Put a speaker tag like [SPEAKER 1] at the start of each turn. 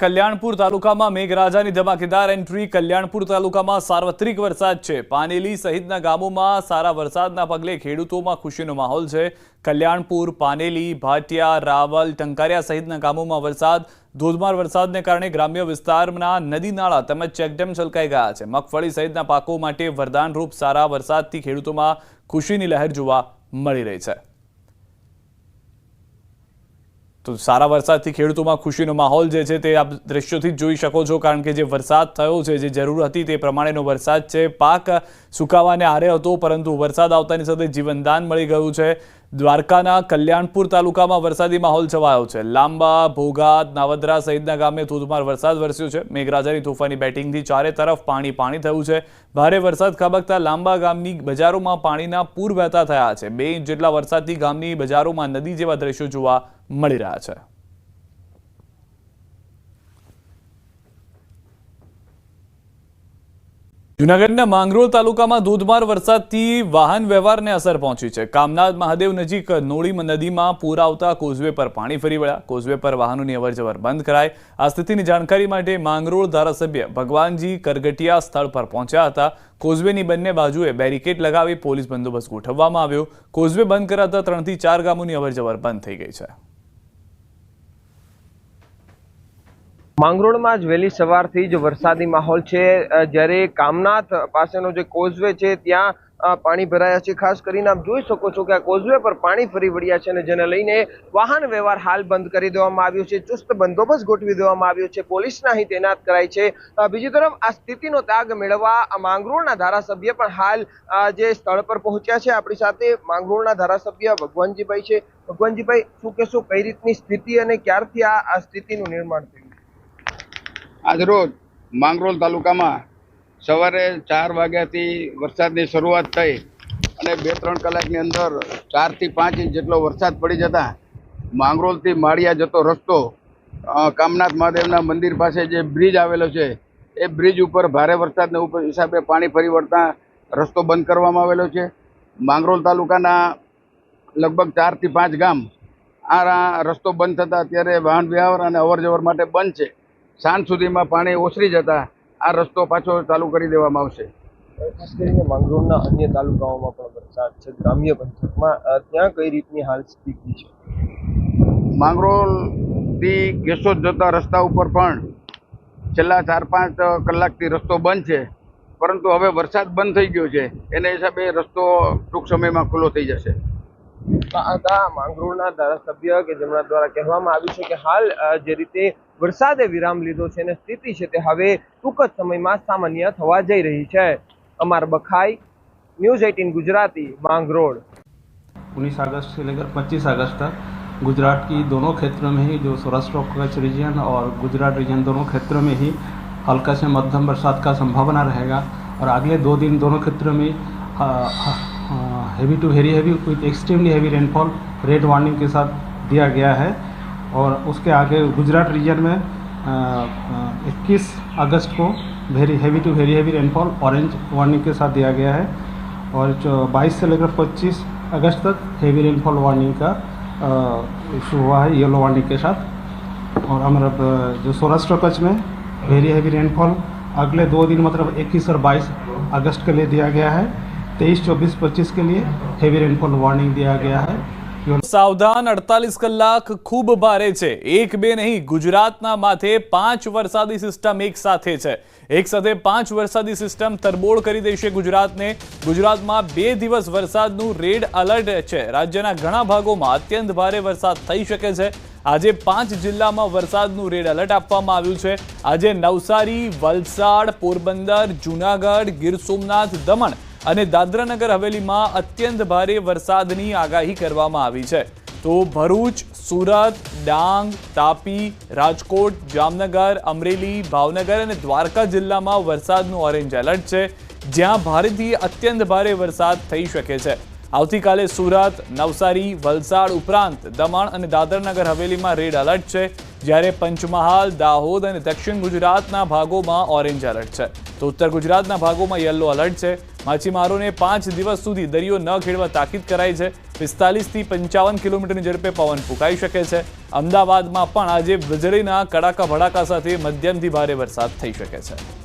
[SPEAKER 1] કલ્યાણપુર તાલુકામાં મેઘરાજાની ધમાકેદાર એન્ટ્રી. કલ્યાણપુર તાલુકામાં સાર્વત્રિક વરસાદ છે. પાનેલી સહિતના ગામોમાં સારા વરસાદના પગલે ખેડૂતોમાં ખુશીનો માહોલ છે. કલ્યાણપુર, પાનેલી, ભાટિયા, રાવલ, ટંકારિયા સહિતના ગામોમાં વરસાદ. ધોધમાર વરસાદને કારણે ગ્રામ્ય વિસ્તારના નદી નાળા તેમજ ચેકડેમ છલકાઈ ગયા છે. મગફળી સહિતના પાકો માટે વરદાનરૂપ સારા વરસાદથી ખેડૂતોમાં ખુશીની લહેર જોવા મળી રહી છે. તો સારા વરસાદથી ખેડૂતોમાં ખુશીનો માહોલ જે છે તે આપ દ્રશ્યોથી જ જોઈ શકો છો, કારણ કે જે વરસાદ થયો છે, જે જરૂર હતી તે પ્રમાણેનો વરસાદ છે. પાક સુકાવાને આરે હતો, પરંતુ વરસાદ આવતાની સાથે જીવનદાન મળી ગયું છે. દ્વારકાના કલ્યાણપુર તાલુકામાં વરસાદી માહોલ છવાયો છે. લાંબા ભોગાત નાવદરા સહિતના ગામે ધોધમાર વરસાદ વરસ્યો છે. મેઘરાજાની તોફાની બેટિંગથી ચારે તરફ પાણી પાણી થયું છે. ભારે વરસાદ ખાબકતા લાંબા ગામની બજારોમાં પાણીના પૂર વહેતા થયા છે. બે ઇંચ જેટલા વરસાદથી ગામની બજારોમાં નદી જેવા દ્રશ્યો જોવા મળી રહ્યા છે. જૂનાગઢના માંગરોળ તાલુકામાં ધોધમાર વરસાદથી વાહન વ્યવહારને અસર પહોંચી છે. કામનાથ મહાદેવ નજીક નોળી નદીમાં પૂર આવતા કોઝવે પર પાણી ફરી વળ્યા. કોઝવે પર વાહનોની અવરજવર બંધ કરાય આ સ્થિતિની જાણકારી માટે માંગરોળ ધારાસભ્ય ભગવાનજી કરગટિયા સ્થળ પર પહોંચ્યા હતા. કોઝવેની બંને બાજુએ બેરિકેડ લગાવી પોલીસ બંદોબસ્ત ગોઠવવામાં આવ્યો. કોઝવે બંધ કરાતા ત્રણથી ચાર ગામોની અવરજવર બંધ થઈ ગઈ છે.
[SPEAKER 2] માંગરોળમાં જ વહેલી સવારથી જ વરસાદી માહોલ છે. જ્યારે કામનાથ પાસેનો જે કોઝવે છે, ત્યાં પાણી ભરાયા છે. ખાસ કરીને આપ જોઈ શકો છો કે આ કોઝવે પર પાણી ફરી વળ્યા છે અને જેને લઈને વાહન વ્યવહાર હાલ બંધ કરી દેવામાં આવ્યો છે. ચુસ્ત બંદોબસ્ત ગોઠવી દેવામાં આવ્યો છે. પોલીસના અહીં તૈનાત કરાઈ છે. બીજી તરફ આ સ્થિતિનો તાગ મેળવવા માંગરોળના ધારાસભ્ય પણ હાલ જે સ્થળ પર પહોંચ્યા છે આપણી સાથે માંગરોળના ધારાસભ્ય ભગવાનજીભાઈ છે. ભગવાનજીભાઈ, શું કહેશો? કઈ રીતની સ્થિતિ અને ક્યારથી આ સ્થિતિનું નિર્માણ થયું?
[SPEAKER 3] આજરોજ માંગરોલ તાલુકામાં સવારે ચાર વાગ્યાથી વરસાદની શરૂઆત થઈ અને બે ત્રણ કલાકની અંદર ચારથી પાંચ ઇંચ જેટલો વરસાદ પડી જતા માંગરોલથી માળિયા જતો રસ્તો કામનાથ મહાદેવના મંદિર પાસે જે બ્રિજ આવેલો છે, એ બ્રિજ ઉપર ભારે વરસાદને ઉપર હિસાબે પાણી ફરી વળતા રસ્તો બંધ કરવામાં આવેલો છે. માંગરોલ તાલુકાના લગભગ ચારથી પાંચ ગામ આ રસ્તો બંધ થતાં અત્યારે વાહન વ્યવહાર અને અવર માટે બંધ છે. સાંજ સુધીમાં પાણી ઓસરી જતા આ રસ્તો પાછો ચાલુ કરી દેવામાં આવશે.
[SPEAKER 2] ખાસ કરીને માંગરોળના અન્ય તાલુકાઓમાં પણ વરસાદ છે. ગ્રામ્ય પંથકમાં ત્યાં કઈ રીતની હાલ સ્થિતિ છે?
[SPEAKER 3] માંગરોળથી કેશોદ જતા રસ્તા ઉપર પણ છેલ્લા ચાર પાંચ કલાકથી રસ્તો બંધ છે. પરંતુ હવે વરસાદ બંધ થઈ ગયો છે. એને હિસાબે રસ્તો ટૂંક સમયમાં ખુલ્લો થઈ જશે.
[SPEAKER 2] માંગરોળના ધારાસભ્ય કે જેમના દ્વારા કહેવામાં આવ્યું છે કે હાલ જે રીતે વરસાદે વિરામ લીધો છે અને સ્થિતિ છે તે હવે ટૂંક જ સમયમાં સામાન્ય થવા જઈ રહી છે અમાર બખાઈ न्यूज 18 गुजराती मांगरोळ
[SPEAKER 4] उन्नीस अगस्त से लेकर 25 अगस्त तक गुजरात की दोनों क्षेत्रों में ही जो सौराष्ट्र और कच्छ रीजन और गुजरात रीजन दोनों क्षेत्रों में ही हल्का से मध्यम बरसात का संभावना रहेगा और अगले दो दिन दोनों क्षेत्रों में heavy to very heavy with extremely heavy rainfall red warning के साथ दिया गया है और उसके आगे गुजरात रीजन में इक्कीस अगस्त को very heavy to very heavy rainfall orange warning के साथ दिया गया है। और जो 22 से लेकर 25 अगस्त तक हैवी रेनफॉल वार्निंग का इशू हुआ है येलो वार्निंग के साथ। और हमारा जो सौराष्ट्र कच्छ में वेरी हैवी रेनफॉल अगले दो दिन मतलब 21 और 22 अगस्त के लिए दिया गया है। 23 24 25 के लिए हैवी रेनफॉल वार्निंग दिया गया है।
[SPEAKER 1] સાવધાન અડતાલીસ કલાક ખૂબ ભારે છે. એક બે નહીં, ગુજરાતના માથે પાંચ વરસાદી સિસ્ટમ એક સાથે છે. એક સાથે પાંચ વરસાદી સિસ્ટમ તરબોળ કરી દેશે ગુજરાતને. ગુજરાતમાં બે દિવસ વરસાદનું રેડ એલર્ટ છે. રાજ્યના ઘણા ભાગોમાં અત્યંત ભારે વરસાદ થઈ શકે છે. આજે પાંચ જિલ્લામાં વરસાદનું રેડ એલર્ટ આપવામાં આવ્યું છે. આજે નવસારી, વલસાડ, પોરબંદર, જૂનાગઢ, ગીર સોમનાથ, દમણ અને દાદરાનગર હવેલીમાં અત્યંત ભારે વરસાદની આગાહી કરવામાં આવી છે. તો ભરૂચ, સુરત, ડાંગ, તાપી, રાજકોટ, જામનગર, અમરેલી, ભાવનગર અને દ્વારકા જિલ્લામાં વરસાદનું ઓરેન્જ એલર્ટ છે. જ્યાં ભારેથી અત્યંત ભારે વરસાદ થઈ શકે છે. આવતીકાલે સુરત, નવસારી, વલસાડ ઉપરાંત દમણ અને દાદરનગર હવેલીમાં રેડ એલર્ટ છે. જ્યારે પંચમહાલ, દાહોદ અને દક્ષિણ ગુજરાતના ભાગોમાં ઓરેન્જ એલર્ટ છે. તો ઉત્તર ગુજરાતના ભાગોમાં યલો એલર્ટ છે. માછીમારોને પાંચ દિવસ સુધી દરિયો ન ખેડવા તાકીદ કરાઈ છે. પિસ્તાલીસથી પંચાવન કિલોમીટરની ઝડપે પવન ફૂંકાઈ શકે છે. અમદાવાદમાં પણ આજે વીજળીના કડાકા ભડાકા સાથે મધ્યમથી ભારે વરસાદ થઈ શકે છે.